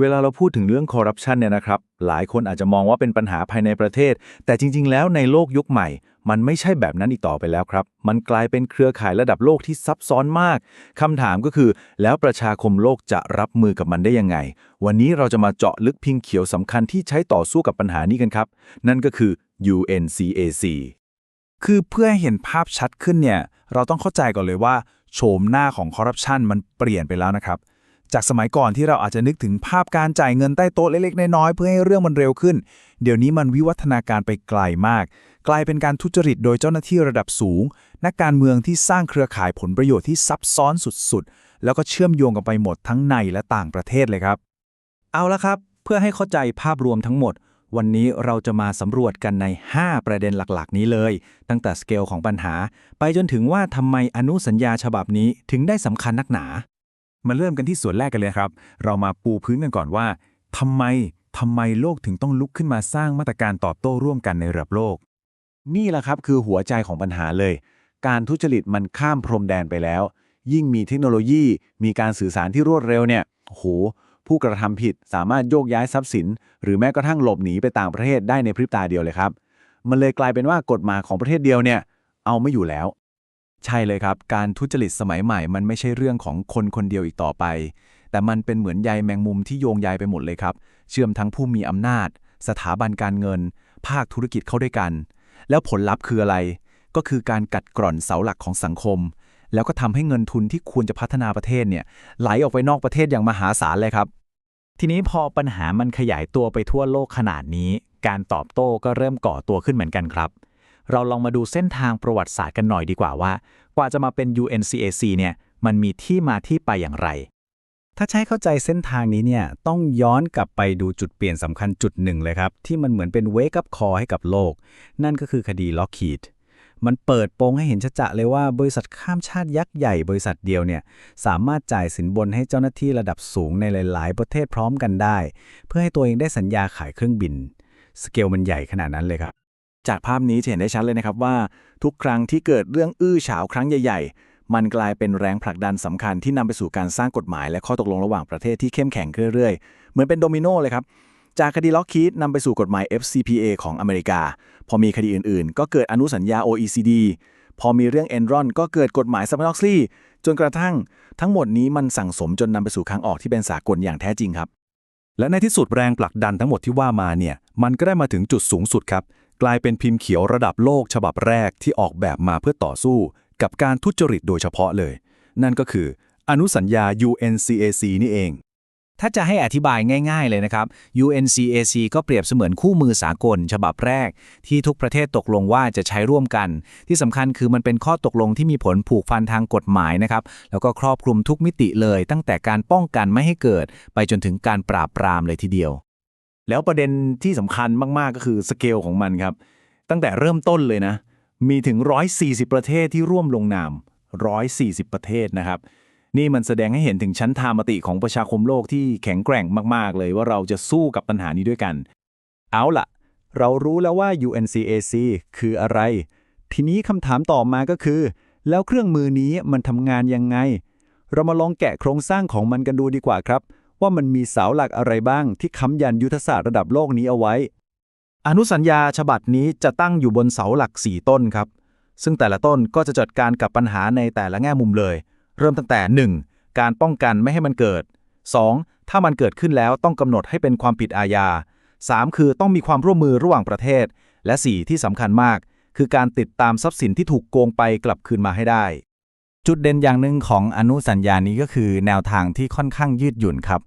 เวลาเราพูดถึงเรื่องคอร์รัปชันเนี่ยนะครับ หลายคนอาจจะมองว่าเป็นปัญหาภายในประเทศ แต่จริง ๆ แล้วในโลกยุคใหม่ มันไม่ใช่แบบนั้นอีกต่อไปแล้วครับ มันกลายเป็นเครือข่ายระดับโลกที่ซับซ้อนมาก คำถามก็คือ แล้วประชาคมโลกจะรับมือกับมันได้ยังไง วันนี้เราจะมาเจาะลึกพิงเขียวสำคัญที่ใช้ต่อสู้กับปัญหานี้กันครับ นั่นก็คือ UNCAC คือเพื่อให้เห็นภาพชัดขึ้นเนี่ย เราต้องเข้าใจก่อนเลยว่าโฉมหน้าของคอร์รัปชันมันเปลี่ยนไปแล้วนะครับ จากสมัยก่อนที่เราอาจจะนึกถึงภาพการจ่ายเงินใต้โต๊ะเล็กๆน้อยๆเพื่อให้เรื่องมันเร็วขึ้น เดี๋ยวนี้มันวิวัฒนาการไปไกลมาก กลายเป็นการทุจริตโดยเจ้าหน้าที่ระดับสูง นักการเมืองที่สร้างเครือข่ายผลประโยชน์ที่ซับซ้อนสุดๆ แล้วก็เชื่อมโยงกันไปหมดทั้งในและต่างประเทศเลยครับ เอาละครับ เพื่อให้เข้าใจภาพรวมทั้งหมด วันนี้เราจะมาสำรวจกันใน 5 ประเด็นหลักๆ นี้เลย ตั้งแต่สเกลของปัญหา ไปจนถึงว่าทำไมอนุสัญญาฉบับนี้ถึงได้สำคัญนักหนา มาเริ่มกันที่ส่วนแรกกันเลยครับ เรามาปูพื้นกันก่อนว่าทำไมทำไมโลกถึงต้องลุกขึ้นมาสร้างมาตรการตอบโต้ร่วมกันในระดับโลก นี่แหละครับคือหัวใจของปัญหาเลย การทุจริตมันข้ามพรมแดนไปแล้ว ยิ่งมีเทคโนโลยี มีการสื่อสารที่รวดเร็วเนี่ยโอ้โหผู้กระทำผิดสามารถโยกย้ายทรัพย์สิน หรือแม้กระทั่งหลบหนีไปต่างประเทศได้ในพริบตาเดียวเลยครับ มันเลยกลายเป็นว่ากฎหมายของประเทศเดียวเนี่ยเอาไม่อยู่แล้ว ใช่เลยครับ การทุจริตสมัยใหม่ มันไม่ใช่เรื่องของคนคนเดียวอีกต่อไป แต่มันเป็นเหมือนใยแมงมุมที่โยงใยไปหมดเลยครับ เชื่อมทั้งผู้มีอำนาจ สถาบันการเงิน ภาคธุรกิจเข้าด้วยกัน แล้วผลลัพธ์คืออะไร ก็คือการกัดกร่อนเสาหลักของสังคม แล้วก็ทำให้เงินทุนที่ควรจะพัฒนาประเทศเนี่ยไหลออกไปนอกประเทศอย่างมหาศาลเลยครับ ทีนี้พอปัญหามันขยายตัวไปทั่วโลกขนาดนี้ การตอบโต้ก็เริ่มก่อตัวขึ้นเหมือนกันครับ เราลองมาดูเส้นทางประวัติศาสตร์กันหน่อยดีกว่าว่า กว่าจะมาเป็น UNCAC เนี่ยมันมีที่มาที่ไปอย่างไร ถ้าใช้เข้าใจเส้นทางนี้เนี่ยต้องย้อนกลับไปดูจุดเปลี่ยนสำคัญจุดหนึ่งเลยครับ ที่มันเหมือนเป็นเวก e ั p คอให้กับโลก นั่นก็คือคดีล็อกคีดมันเปิดโปงให้เห็นชัดๆเลยว่าบริษัทข้ามชาติยักษ์ใหญ่บริษัทเดียวเนี่ยสามารถจ่ายสินบนให้เจ้าหน้าที่ระดับสูงในหลาย ๆ ประเทศพร้อมกันได้ เพื่อให้ตัวเองได้สัญญาขายเครื่องบิน สเกลมันใหญ่ขนาดนั้นเลยครับ จากภาพนี้จะเห็นได้ชัดเลยนะครับว่า ทุกครั้งที่เกิดเรื่องอื้อฉาวครั้งใหญ่ ๆ มันกลายเป็นแรงผลักดันสำคัญที่นำไปสู่การสร้างกฎหมาย และข้อตกลงระหว่างประเทศที่เข้มแข็งขึ้นเรื่อยๆ เหมือนเป็นโดมิโนเลยครับ จากคดีล็อกคีดนำไปสู่กฎหมาย FCPA ของอเมริกา พอมีคดีอื่นๆ ก็เกิดอนุสัญญา OECD พอมีเรื่อง Enron ก็เกิดกฎหมายซัมมอนอกซี่จนกระทั่ง ทั้งหมดนี้มันสั่งสมจนนำไปสู่ทางออกที่เป็นสากลอย่างแท้จริงครับ และในที่สุดแรงผลักดันทั้งหมดที่ว่ามาเนี่ยมันก็ได้มาถึงจุดสูงสุดครับ กลายเป็นพิมพ์เขียวระดับโลกฉบับแรกที่ออกแบบมาเพื่อต่อสู้ กับการทุจริตโดยเฉพาะเลย นั่นก็คือ อนุสัญญา UNCAC นี่เอง ถ้าจะให้อธิบายง่ายๆเลยนะครับ UNCAC ก็เปรียบเสมือนคู่มือสากล ฉบับแรก ที่ทุกประเทศตกลงว่าจะใช้ร่วมกัน ที่สำคัญคือมันเป็นข้อตกลงที่มีผลผูกพันทางกฎหมายนะครับ แล้วก็ครอบคลุมทุกมิติเลย ตั้งแต่การป้องกันไม่ให้เกิด ไปจนถึงการปราบปรามเลยทีเดียว แล้วประเด็นที่สำคัญมาก ๆ ก็คือสเกลของมันครับ ตั้งแต่เริ่มต้นเลยนะ มีถึง 140 ประเทศที่ร่วมลงนาม 140 ประเทศนะครับ นี่มันแสดงให้เห็นถึงชั้นทามติของประชาคมโลกที่แข็งแกร่งมาก ๆ เลยว่าเราจะสู้กับปัญหานี้ด้วยกัน เอาล่ะ เรารู้แล้วว่า UNCAC คืออะไร ทีนี้คำถามต่อมาก็คือ แล้วเครื่องมือนี้มันทำงานยังไง เรามาลองแกะโครงสร้างของมันกันดูดีกว่าครับ ว่ามันมีเสาหลักอะไรบ้างที่ค้ำยันยุทธศาสตร์ระดับโลกนี้เอาไว้ อนุสัญญาฉบับนี้จะตั้งอยู่บนเสาหลัก 4 ต้นครับ ซึ่งแต่ละต้นก็จะจัดการกับปัญหาในแต่ละแง่มุมเลย เริ่มตั้งแต่ 1. การป้องกันไม่ให้มันเกิด 2. ถ้ามันเกิดขึ้นแล้วต้องกำหนดให้เป็นความผิดอาญา 3. คือต้องมีความร่วมมือระหว่างประเทศ และ 4. ที่สำคัญมาก คือการติดตามทรัพย์สินที่ถูกโกงไปกลับคืนมาให้ได้ จุดเด่นอย่างหนึ่งของอนุสัญญานี้ก็คือแนวทางที่ค่อนข้างยืดหยุ่นครับ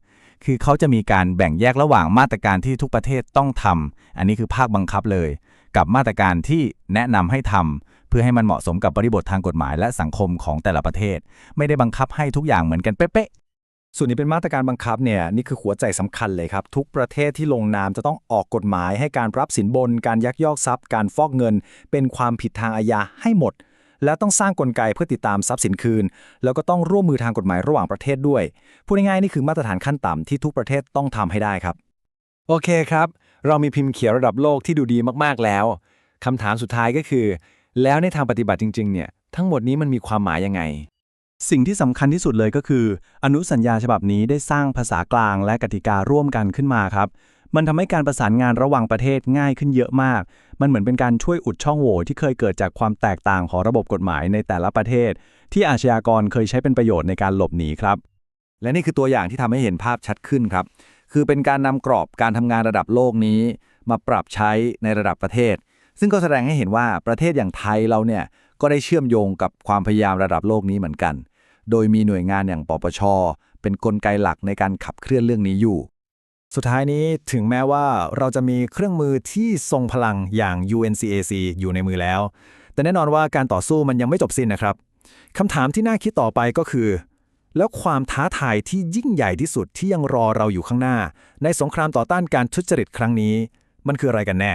คือเขาจะมีการแบ่งแยกระหว่างมาตรการที่ทุกประเทศต้องทำอันนี้คือภาคบังคับเลย กับมาตรการที่แนะนำให้ทำเพื่อให้มันเหมาะสมกับบริบททางกฎหมายและสังคมของแต่ละประเทศ ไม่ได้บังคับให้ทุกอย่างเหมือนกันเป๊ะส่วนนี้เป็นมาตรการบังคับเนี่ยนี่คือหัวใจสำคัญเลยครับ ทุกประเทศที่ลงนามจะต้องออกกฎหมายให้การรับสินบน การยักยอกทรัพย์ การฟอกเงิน เป็นความผิดทางอาญาให้หมด และต้องสร้างกลไกเพื่อติดตามทรัพย์สินคืน แล้วก็ต้องร่วมมือทางกฎหมายระหว่างประเทศด้วย พูดง่ายๆนี่คือมาตรฐานขั้นต่ำที่ทุกประเทศต้องทำให้ได้ครับ โอเคครับ เรามีพิมพ์เขียวระดับโลกที่ดูดีมากๆแล้วคำถามสุดท้ายก็คือ แล้วในทางปฏิบัติจริง ๆ เนี่ย ทั้งหมดนี้มันมีความหมายยังไงสิ่งที่สำคัญที่สุดเลยก็คือ อนุสัญญาฉบับนี้ได้สร้างภาษากลางและกติการ่วมกันขึ้นมาครับ มันทำให้การประสานงานระหว่างประเทศง่ายขึ้นเยอะมาก มันเหมือนเป็นการช่วยอุดช่องโหว่ที่เคยเกิดจากความแตกต่างของระบบกฎหมายในแต่ละประเทศ ที่อาชญากรเคยใช้เป็นประโยชน์ในการหลบหนีครับ และนี่คือตัวอย่างที่ทำให้เห็นภาพชัดขึ้นครับ คือเป็นการนำกรอบการทำงานระดับโลกนี้ มาปรับใช้ในระดับประเทศ ซึ่งก็แสดงให้เห็นว่าประเทศอย่างไทยเราเนี่ยก็ได้เชื่อมโยงกับความพยายามระดับโลกนี้เหมือนกัน โดยมีหน่วยงานอย่างปปช เป็นกลไกหลักในการขับเคลื่อนเรื่องนี้อยู่ สุดท้ายนี้ถึงแม้ว่าเราจะมีเครื่องมือที่ทรงพลังอย่าง UNCAC อยู่ในมือแล้ว แต่แน่นอนว่าการต่อสู้มันยังไม่จบสิ้นนะครับคำถามที่น่าคิดต่อไปก็คือ แล้วความท้าทายที่ยิ่งใหญ่ที่สุดที่ยังรอเราอยู่ข้างหน้า ในสงครามต่อต้านการทุจริตครั้งนี้ มันคืออะไรกันแน่